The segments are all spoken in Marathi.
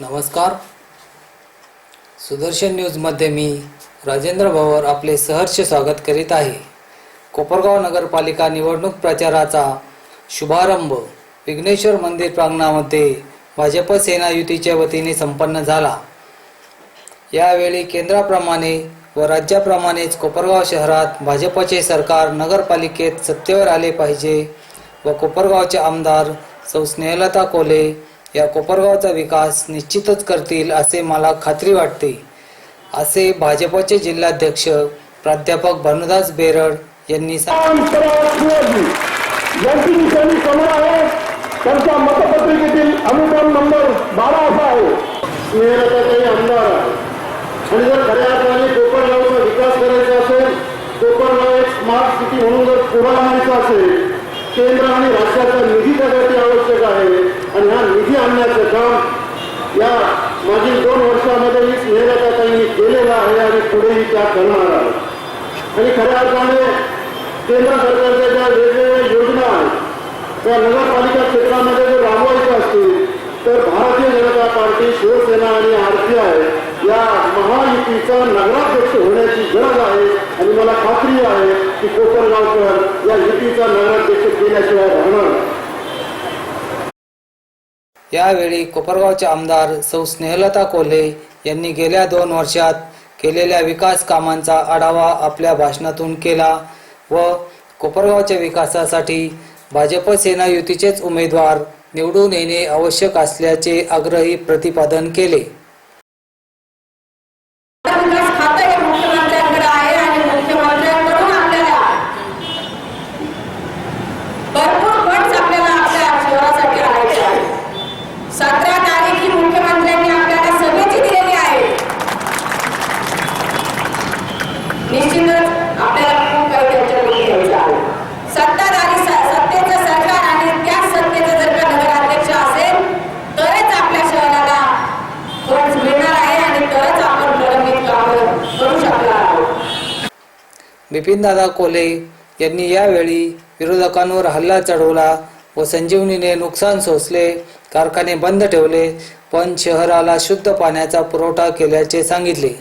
नमस्कार. सुदर्शन न्यूजमध्ये मी राजेंद्र भवर आपले सहर्ष स्वागत करीत आहे. कोपरगाव नगरपालिका निवडणूक प्रचाराचा शुभारंभ विघ्नेश्वर मंदिर प्रांगणामध्ये भाजप सेना युतीच्या वतीने संपन्न झाला. यावेळी केंद्राप्रमाणे व राज्याप्रमाणेच कोपरगाव शहरात भाजपचे सरकार नगरपालिकेत सत्तेवर आले पाहिजे व कोपरगावचे आमदार सौ स्नेहलता कोले या कोपरगावचा विकास निश्चितच करतील असे मला खात्री वाटते. असे भाजपचे जिल्हाध्यक्ष प्राध्यापक भानुदास बेरड यांनी समोर आहे मतपत्रिकेतील अनुक्रम नंबर बारा असा आहे. स्नेहलताताई आमदार आहे. आणि जर खऱ्या अर्थाने विकास करायचा असेल एक स्मार्ट सिटी म्हणून जर पुढे आणायचं असेल केंद्र आणि राज्याचा निधी त्यासाठी आवश्यक आहे. आणि हा निधी आणण्याचं काम या मागील दोन वर्षामध्ये मी स्नेहलताताईंनी केलेलं आहे आणि पुढेही त्या करणार आहे. आणि खऱ्या अर्थाने केंद्र सरकारच्या ज्या वेगवेगळ्या योजना आहेत त्या नगरपालिका क्षेत्रामध्ये महायुतीचा नगराध्यक्ष होण्याची गरज आहे आणि मला खात्री आहे की कोपरगावकर या युतीचा नगराध्यक्ष केल्याशिवाय राहणार यावेळी कोपरगावचे आमदार सौ स्नेहलता कोल्हे यांनी गेल्या दोन वर्षात केलेल्या विकास कामांचा आढावा आपल्या भाषणातून केला व कोपरगावच्या विकासासाठी भाजप सेना युतीचेच उमेदवार निवडून येणे आवश्यक असल्याचे आग्रही प्रतिपादन केले विकास खातं हे मुख्यमंत्र्यांकडे आहे आणि मुख्यमंत्र्यांकडून आपल्याला भरपूर फंड्स आपल्याला आपल्या शहरासाठी आणायचे आहे सतरा तारीख ही मुख्यमंत्र्यांनी आपल्याला सभेची दिलेली आहे निश्चितच आपल्याला खूप काही त्यांच्याकडून घ्यायचं आहे. सत्ताधारी सत्तेचं सरकार आणि त्या सत्तेचं जर का नगराध्यक्ष असेल तरच आपल्या शहराला मिळणार आहे आणि तरच आपण प्रलंबित कामं करू शकणार आहोत. बिपिनदादा कोले यांनी यावेळी विरोधकांवर हल्ला चढवला व संजीवनीने नुकसान सोसले कारखाने बंद ठेवले पण शहराला शुद्ध पाण्याचा पुरवठा केल्याचे सांगितले.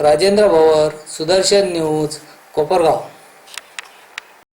राजेंद्र भवर सुदर्शन न्यूज कोपरगाव.